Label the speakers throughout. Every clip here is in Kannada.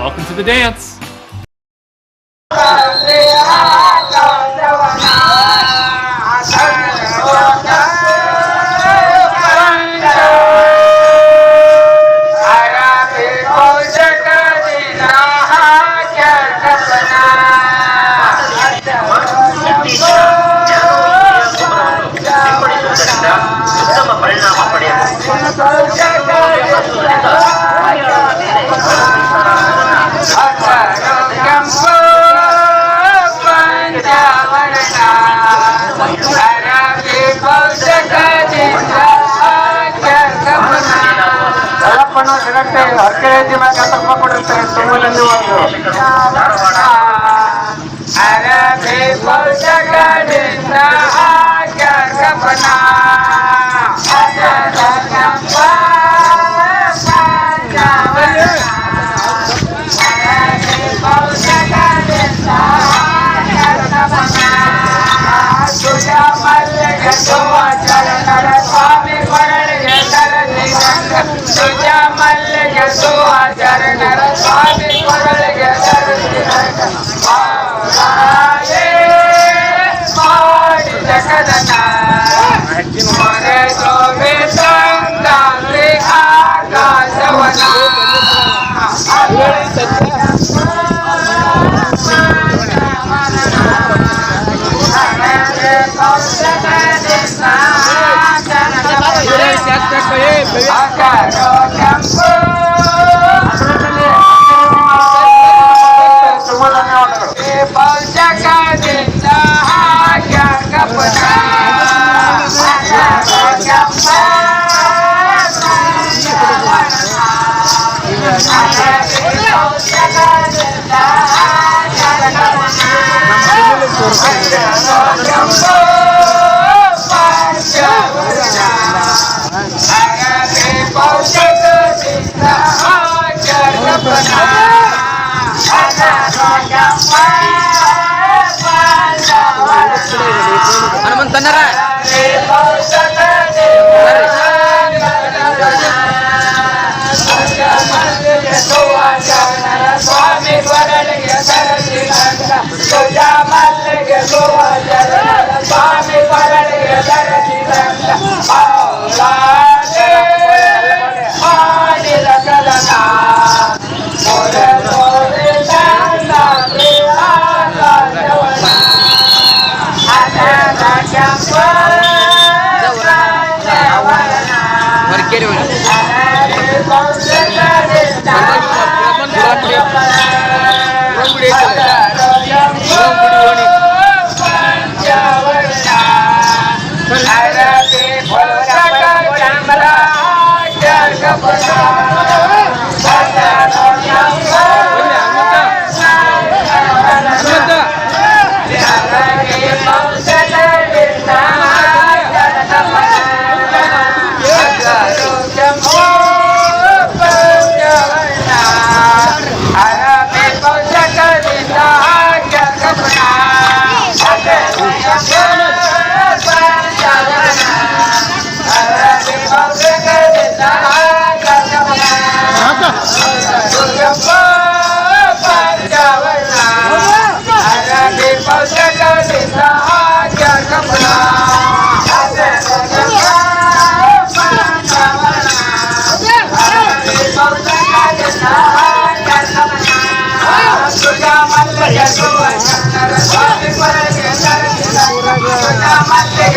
Speaker 1: Welcome to the dance.
Speaker 2: Uh, correct Harakere ಜಿಲ್ಲಾ ಕಟ್ಟಪ್ಪ ಕೊಟ್ಟಿರ್ತಾರೆ ಸುಮ್ಮನೆ ಒಂದು
Speaker 3: Até
Speaker 4: a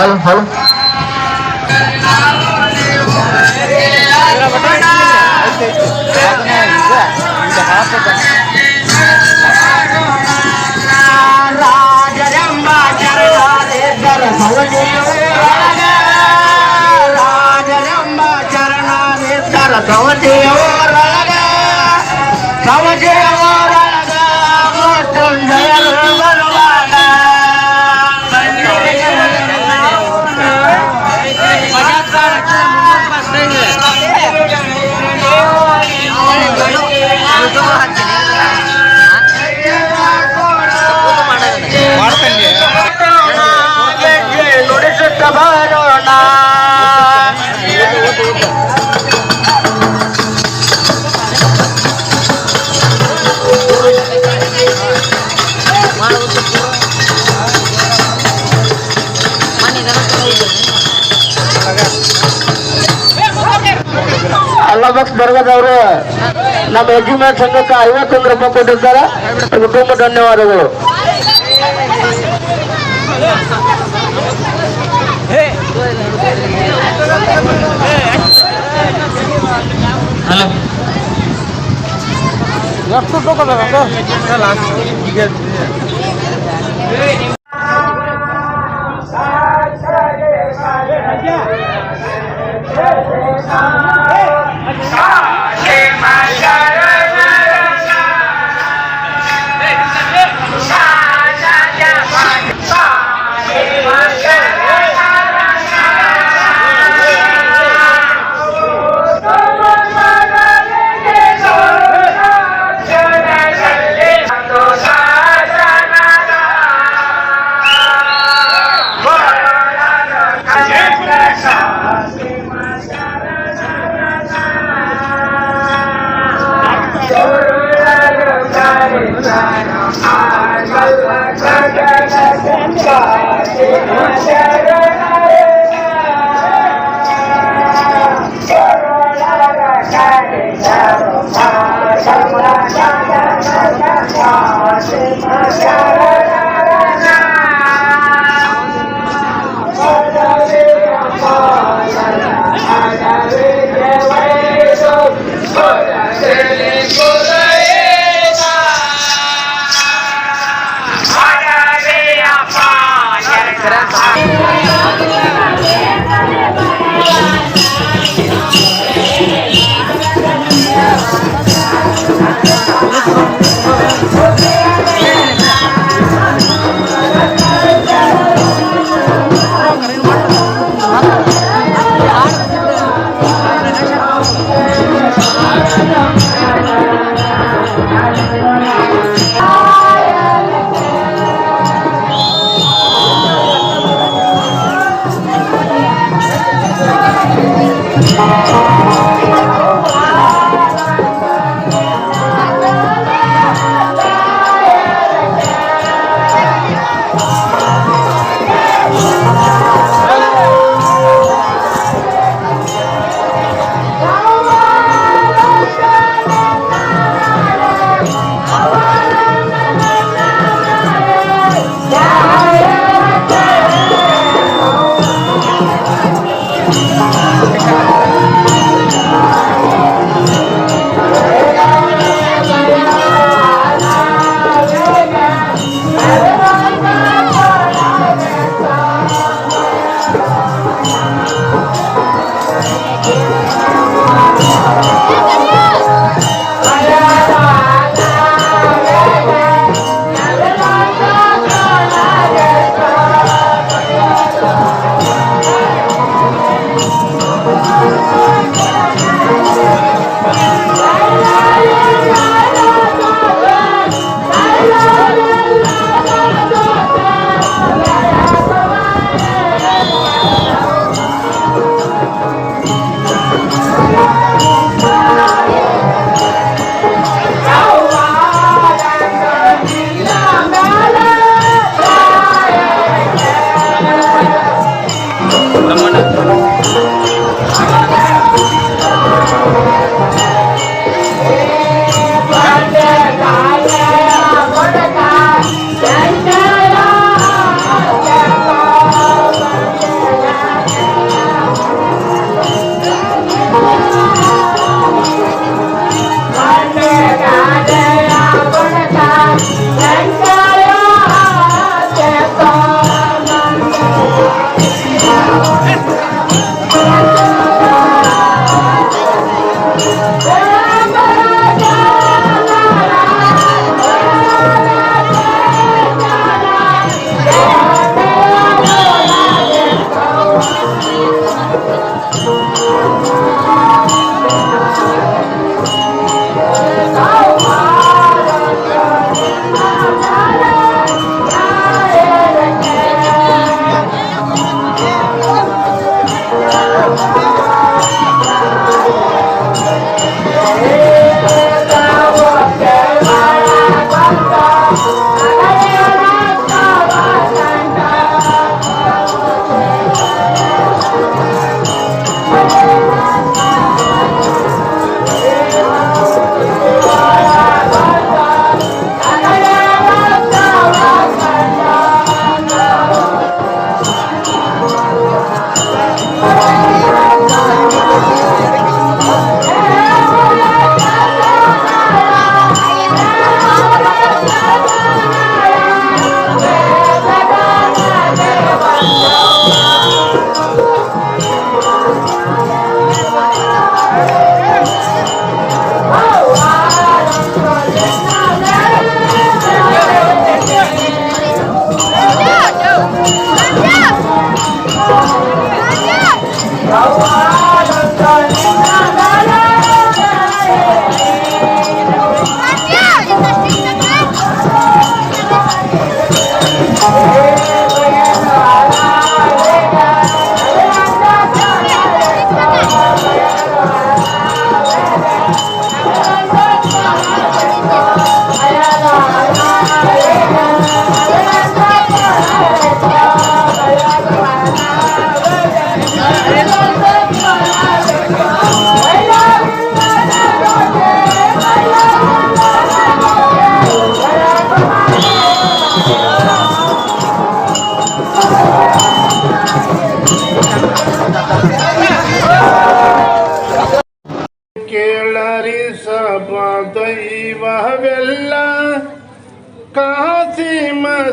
Speaker 4: ಹಲೋ ಹಲೋ ರಾಜರೆಂಬ ಚರಣಾದಿದ್ದರ ಸವತಿಯವರೊಳಗ ಎಕ್ಸ್ ಬರ್ಗದವರು ನಮ್ಮ ಎಜ್ಯುಮೇಟ್ ಸಂಘಕ್ಕೆ ಐವತ್ತೊಂದು ರೂಪಾಯಿ ಕೊಟ್ಟಿದ್ದಾರೆ ತುಂಬ ಧನ್ಯವಾದಗಳು ಹಲೋ ಎಷ್ಟು ತಗೋಬೇಕು ಸಾಯ ಸಾಯ ಸಾಯ ಸಾಯ ಸಾಯ Okay.
Speaker 5: I'm not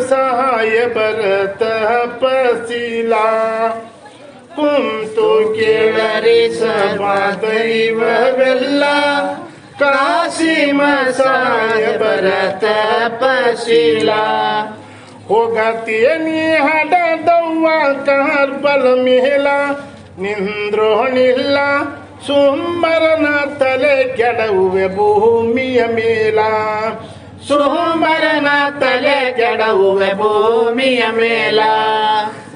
Speaker 5: ಕಾಸಿಮ ಸಾಹೇಬರ ತಪಸಿಲ ಕುಂತು ಕೇಳರಿ ಸಭಾ ದೈವವೆಲ್ಲ ಕಾಸಿಮ ಸಾಹೇಬರ ತಪಸಿಲ ಹೋಗತಿಯ ನೀ ಹಡದವ್ವ ಕಾರ್ಬಲ ಮೇಲ ನಿಂದ್ರೋಣಿಲ್ಲ ಸುಮ್ಮರನ ತಲೆ ಕೆಡವುವೆ ಭೂಮಿಯ ಮೇಲ ಸುಮ್ಮರನ ತಲೆ ಕೆಡವುವೆ ಭೂಮಿಯ ಮೇಲ.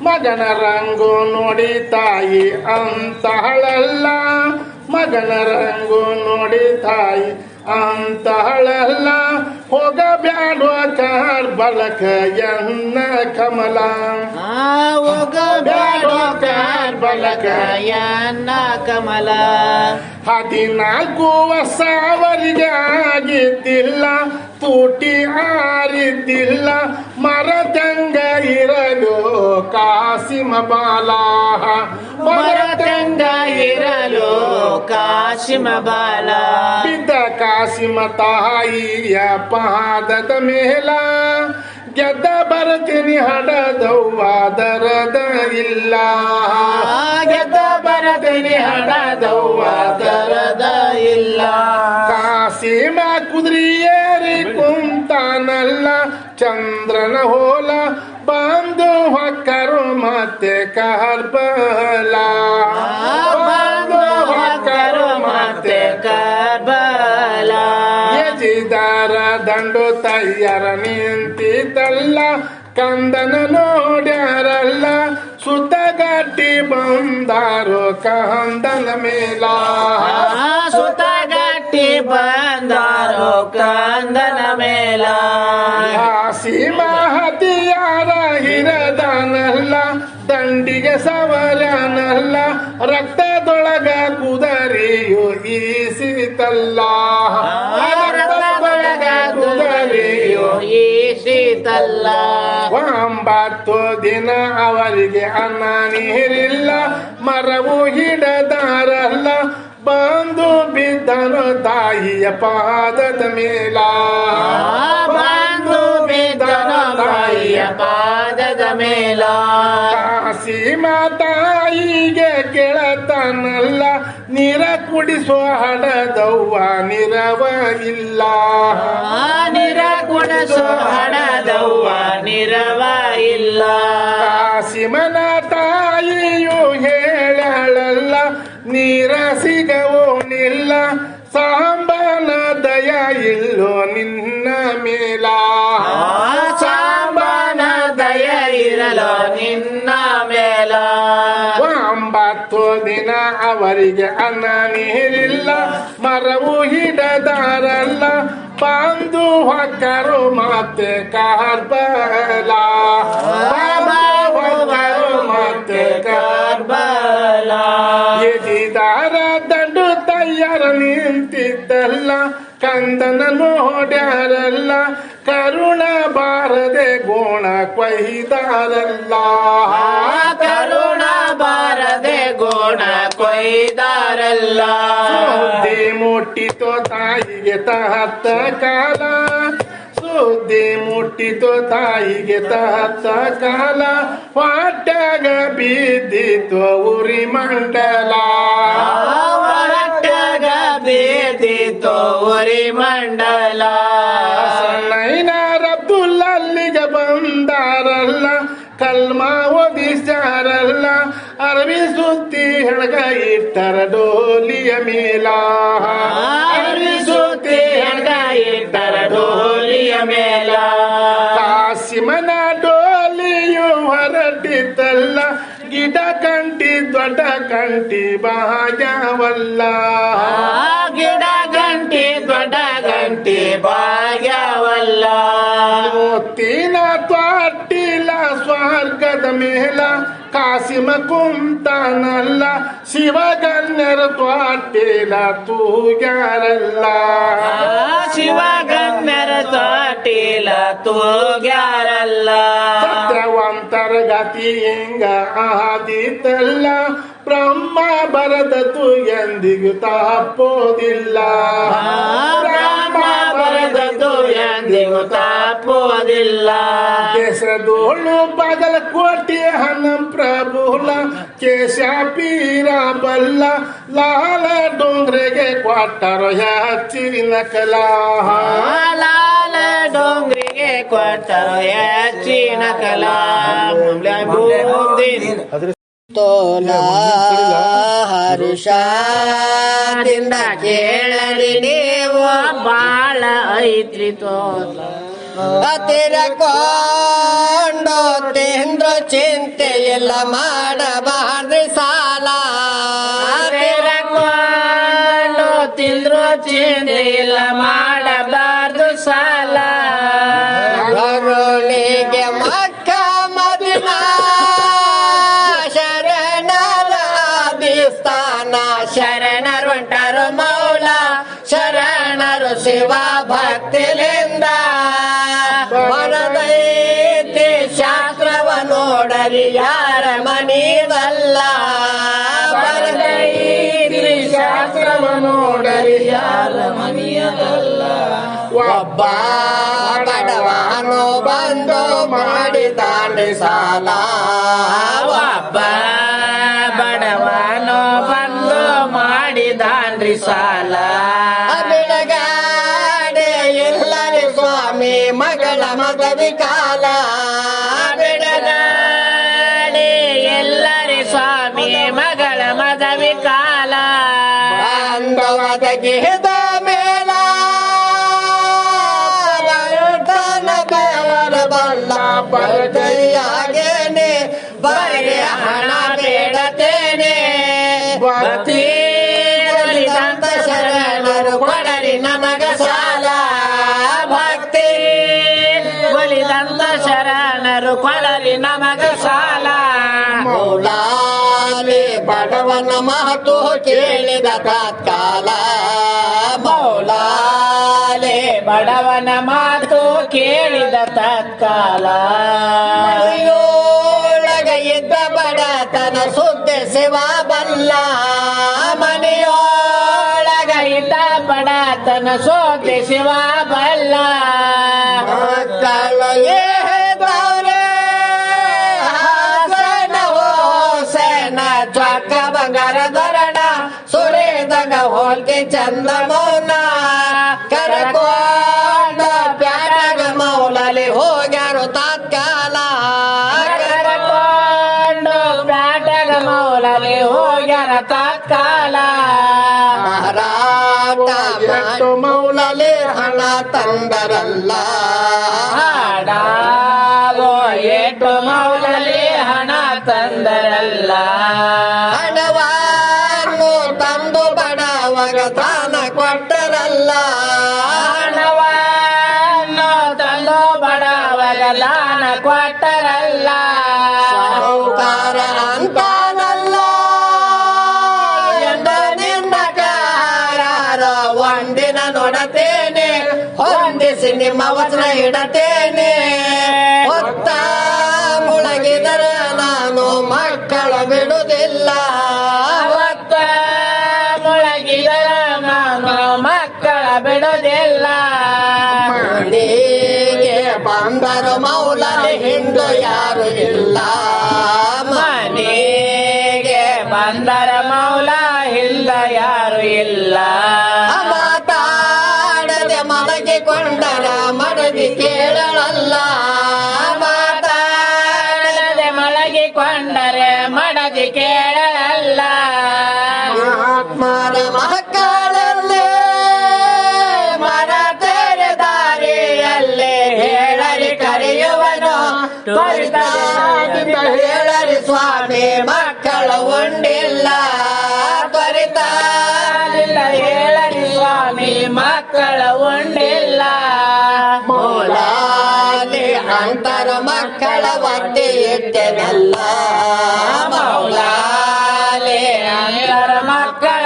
Speaker 5: ಮಗನ ರಂಗು ನೋಡಿ ತಾಯಿ ಅಂತಹಳಲ್ಲ ಮಗನ ರಂಗು ನೋಡಿ ತಾಯಿ ಅಂತಹಳಲ್ಲ ಹೋಗಬ್ಯಾಡೋ ಕಾರ್ ಬಳಕ ಎನ್ನ ಕಮಲ.
Speaker 4: ಹೋಗಬೇಡೋ ಕಾರ್ ಬಳಕ ಎನ್ನ ಕಮಲ.
Speaker 5: ಹದಿನಾಲ್ಕು ವರ್ಷವರಿಗೆ ಆಗಿದ್ದಿಲ್ಲ. ತೂಟಿ ಆರಿದ್ದಿಲ್ಲ ಮರದಂಗ ಇರಲು ಕಾಸಿಮ ಬಾಲ
Speaker 4: ಮರದಂಗ ಇರಲು ಕಾಶಿಮ ಬಾಲ
Speaker 5: ಬಿದ್ದ ಕಾಸಿಮ ತಾಯಿಯ ಪಾದದ ಮೇಲ ಗೆದ್ದ ಬರತೀನಿ ಹಡದವ್ವ ದರದ ಇಲ್ಲ.
Speaker 4: ಗೆದ್ದ ಬರತೀನಿ ಹಣದವ್ವ ದರದ ಇಲ್ಲ.
Speaker 5: ಕಾಸಿಮ ಕುದುರೆಯೇರಿ ಕುಂತಾನಲ್ಲ ಚಂದ್ರನ ಹೋಲ ಬಂದು ಹೊಕ್ಕರು ಮತ್ತೆ ಕಹಲ್ಪಲ
Speaker 4: ಬಂದು ಹೊಕ್ಕರು ಮತ್ತೆ ಕರ್ಬಲ.
Speaker 5: ಯಜಿದಾರ ದಂಡು ತಯ್ಯರ ನಿಂತಿತಲ್ಲ ಕಂದನ ನೋಡ್ಯಾರಲ್ಲ ಸುತ್ತಗಟ್ಟಿ ಬಂದಾರು ಕಂದನ ಮೇಲ.
Speaker 4: ಸುತ ಗಟ್ಟಿ ಬಂದಾರು ಕಂದನ ಮೇಲ.
Speaker 5: ಸೀಮಾಹತಿಯಾರ ಹಿರದಾನಲ್ಲ ದಂಡಿಗೆ ಸವರನಲ್ಲ ರಕ್ತದೊಳಗ ಕುದರಿಯು ಈಸಿತಲ್ಲ.
Speaker 4: ಈಸಿತಲ್ಲ
Speaker 5: ಒಂಬತ್ತು ದಿನ ಅವರಿಗೆ ಅನ್ನ ನೀರಿಲ್ಲ ಮರವು ಹಿಡದಾರಲ್ಲ. ಬಂದು ಬಿದ್ದನು ತಾಯಿಯ ಪಾದದ ಮೇಲ.
Speaker 4: ಬಂದು ಬಿದ್ದನು ತಾಯಿಯ ಪಾದದ ಮೇಲ.
Speaker 5: ಕಾಸಿಮ ತಾಯಿಗೆ ಗೆಳತನಲ್ಲ ನೀರ ಕುಡಿಸೋ ಹಡದವ್ವ ನಿರವ ಇಲ್ಲ
Speaker 4: ನಿರ ಕುಡಿಸೋ ಹಣದವ್ವ ನಿರವ ಇಲ್ಲ
Speaker 5: ಸಿಮನ ತಾಯಿಯು ಹೇಳಲ್ಲ ನೀರ ಸಿಗವೋನಿಲ್ಲ ಸಾಂಬನ ದಯ ಇಲ್ಲೋ ನಿನ್ನ ಮೇಲ.
Speaker 4: ಸಾಂಬನ ದಯ ಇರಲೋ ನಿನ್ನ
Speaker 5: ದಿನ ಅವರಿಗೆ ಅನ್ನ ನೀರಿಲ್ಲ, ಮರವು ಹಿಡದಾರಲ್ಲ. ಬಂದು ಹೊಕ್ಕರು ಮತ್ತೆ ಕಾರ್ಬಲ. ಹೊಕ್ಕರು ಮತ್ತೆ
Speaker 4: ಕರ್ಬಲ.
Speaker 5: ಎಜಿದಾರ ದಂಡು ತಯ್ಯರ ನಿಂತಿದ್ದಲ್ಲ. ಕಂದನ ನೋಡ್ಯಾರಲ್ಲ ಕರುಣ ಬಾರದೆ ಗೋಣ ಕೊಯ್ದಾರಲ್ಲ.
Speaker 4: ಕರುಣ ಬಾರದೆ ಗುಣ ಕೊಯ್ದಾರಲ್ಲ.
Speaker 5: ಸುದ್ದಿ ಮುಟ್ಟಿತು ತಾಯಿಗೆ ತಹತ್ತ ಕಾಲ ಸುದ್ದಿ ಮುಟ್ಟಿತು ತಾಯಿಗೆ ತಹತ್ತ ಕಾಲ ಹೊಟ್ಟಾಗ ಬಿದ್ದಿತು ಉರಿ ಮಂಡಲ.
Speaker 4: ಬೇದಿತು ಸಣ್ಣ ಮಂಡಲ
Speaker 5: ನೈನಾರ್ ಅಬ್ದುಲ್ಲಲ್ಲಿಗೆ ಬಂದಾರಲ್ಲ ಕಲ್ಮಾ ಓದಿಸಾರಲ್ಲ ಅರವಿ ಸುತ್ತಿ ಹೆಣಗ ಇಟ್ಟರ ಡೋಲಿಯ ಮೇಲ.
Speaker 4: ಅರವಿ ಸುತ್ತಿ ಹೆಣಗ ಇಟ್ಟರ ಡೋಲಿಯ ಮೇಲ.
Speaker 5: ಕಾಸಿಮನ ಡೋಲಿಯು ಹೊರಟಿತ್ತಲ್ಲ ಗಿಡ ಕಂಟಿ ದೊಡ್ಡ ಕಂಟಿ ಬಾಜವಲ್ಲ
Speaker 4: ಗಿಡ
Speaker 5: ಕಾಸಿಮ ಕುಂತಾನಲ್ಲ ಶಿವಗಣ್ಯರ ತ್ವಾಟಿಲ ತೂಗ್ಯಾರಲ್ಲ.
Speaker 4: ಶಿವಗಣ್ಯರ ತ್ವಾಟೇಲ ತೂಗ್ಯಾರಲ್ಲ.
Speaker 5: ಸತ್ಯವಂತರ ಗತಿ ಹಿಂಗ ಆದಿತಲ್ಲ ಬ್ರಹ್ಮ ಬರದತು ಎಂದಿಗೂ ತಪ್ಪೋದಿಲ್ಲ.
Speaker 4: ಬ್ರಹ್ಮ ಬರೆದದು
Speaker 6: ಎಂದಿಗೂ ತಪ್ಪುವುದಿಲ್ಲ.
Speaker 5: ಕೆಸರದೋಳು ಬಾಗಲಕೋಟೆ ಹನಂ ಪ್ರಭುಲ ಕೇಶ ಪೀರ ಬಲ್ಲ ಲಾಲ ಡೋಂಗ್ರೆಗೆ ಕ್ವಾಟರ ಹೆಚ್ಚಿನ ಕಲಾ.
Speaker 6: ಲಾಲ ಡೋಂಗ್ರಿಗೆ ಕೊಟ್ಟರು ಹೆಚ್ಚಿನ ಕಲಾ. ತೋಲ ಹರುಷದಿಂದ ಕೇಳಲಿ ನೀವು ಬಾಳ ಐತ್ರಿ ತೋಲ ಹತ್ತಿರಕೊಂಡು ತೇಂದ್ರ ಚಿಂತೆ ಎಲ್ಲ ಮಾಡಬಾರ್ದು ಶಿವ ಭಕ್ತಿಲಿಂದ ಬರದೈತಿ ಶಾಸ್ತ್ರವ ನೋಡರಿ ಯಾರ ಮನೀವಲ್ಲ. ಬರದೈತಿ ಶಾಸ್ತ್ರವ ನೋಡರಿ ಯಾರ ಮನಿಯದಲ್ಲ. ಒಬ್ಬ ಬಡವನು ಬಂದು ಮಾಡಿದಾನೆ ಸಾಲ. ಒಬ್ಬ ಬಡವನು ಬಂದು ಮಾಡಿದಾನ್ರಿ ಸಾಲ. ಕೊಡರಿ ನಮಗ ಸಾಲ ಮೌಲಾಲಿ ಬಡವನ ಮಾತು ಕೇಳಿದ ತಾತ್ಕಾಲ. ಮೌಲಾಲಿ ಬಡವನ ಮಾತು ಕೇಳಿದ ತತ್ಕಾಲ. ಮನೆಯೊಳಗ ಇದ್ದ ಬಡತನ ಸುದ್ದಿ ಶಿವ ಬಲ್ಲ. ಮನೆಯೊಳಗ ಇದ್ದ ಬಡತನ ಸುದ್ದಿ ಶಿವ ಬಲ್ಲ. ಹೋಲ್ಕೆ ಚಂದ ಮೌನ ಕರಕೋಂಡ ಪ್ಯಾಟಗ ಮೌಲಲಿ ಹೋಗ್ಯಾರು ತಾತ್ಕಾಲ. ಕರಕೋಂಡು ಪ್ಯಾಟಗ ಮೌಲಲಿ ಹೋಗ್ಯಾರ ತಾತ್ಕಾಲ. ಮಾರಾಟ
Speaker 5: ಮೌಲಲಿ
Speaker 6: ಹಣ ತಂದರಲ್ಲ. ಹಾಡಾಗೋ ಏಟು ಮೌಲಲಿ ಹಣ ತಂದರಲ್ಲ. ವಚನ ಇಡತೇನೆ. ಹೊತ್ತ ಮುಳಗಿದರ ನಾನು ಮಕ್ಕಳ ಬಿಡುವುದಿಲ್ಲ. ಹೊತ್ತ ಮುಳಗಿದರ ನಾನು ಮಕ್ಕಳ ಬಿಡುವುದಿಲ್ಲ. ಮನೆಗೆ ಬಂದರು ಮೌಲ ಹಿಂಡು ಯಾರು ಇಲ್ಲ. ಮನೆಗೆ ಬಂದರ ಮೌಲ ಇಲ್ಲ ಯಾರು ಇಲ್ಲ. quiero lo ಒತ್ತಿ ಇಟ್ಟೆನಲ್ಲ ಮೌಲಾಲಿ ಅಂತರ ಮಕ್ಕಳ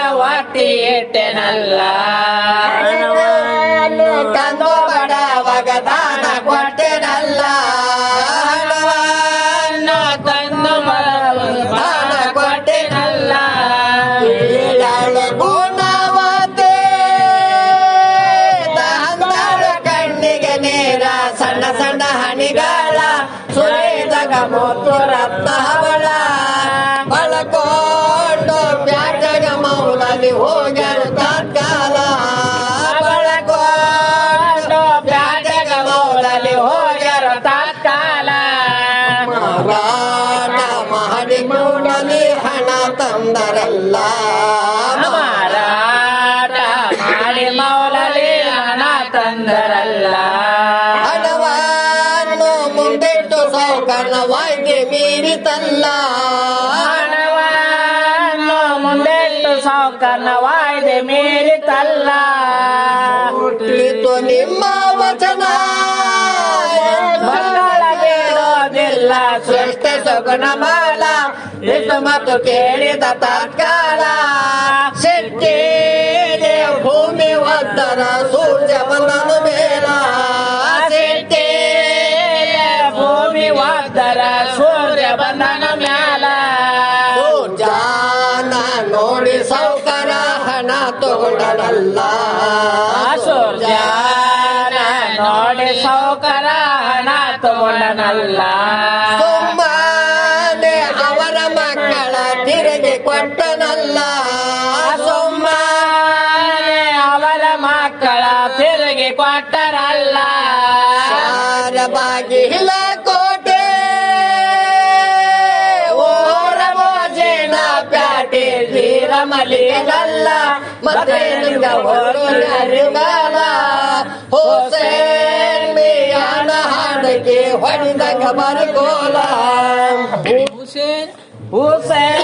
Speaker 6: ತಂದರಲ್ಲ.
Speaker 4: ಮಾರಾಟ ಮಾಡಿ ಮೌಲಲಿ ಹಣ ತಂದರಲ್ಲ.
Speaker 6: ಹಣವನ್ನು ಮುಂದಿಟ್ಟು ಸೌಕರ್ಣವಾಗಿ ಮೀರಿತಲ್ಲ.
Speaker 4: ಹಣವನ್ನು ಮುಂದಿಟ್ಟು ಸಾವುಕರ್ಣ ವಾಯ್ದೆ ಮೀರಿತಲ್ಲ
Speaker 6: ನಿಮ್ಮ ಕೇಳಿದ ತತ್ಕಾಲ ಶೆಟ್ಟಿ ಭೂಮಿ ಒದ್ದರ ಸೂರ್ಯ ಬಂದನು ಮೇಲ ಶೆಟ್ಟಿ
Speaker 4: ಭೂಮಿ ವಾದರ ಸೂರ್ಯ ಬಂದನ ಮ್ಯಾಲ.
Speaker 6: ಜಾನ ನೋಡಿ ಸೌಕರ ಹಣ ತಗೊಂಡನಲ್ಲ.
Speaker 4: ಸೂರ್ಯ ನೋಡಿ ಸೌಕರ ಹಣ ತಗೊಂಡನಲ್ಲ.
Speaker 6: ತೀರ ಮಲಿಗಲ್ಲ ಮತ್ತೆ ನಿಂಗ ಹೊರಗಾಲ ಹೋಸೇನ್ ಮಿಯಾನ ಹಾಡಿಗೆ ಹೊಡೆದಂಗ ಬರಗೋಲ
Speaker 4: ಹುಸೇನ್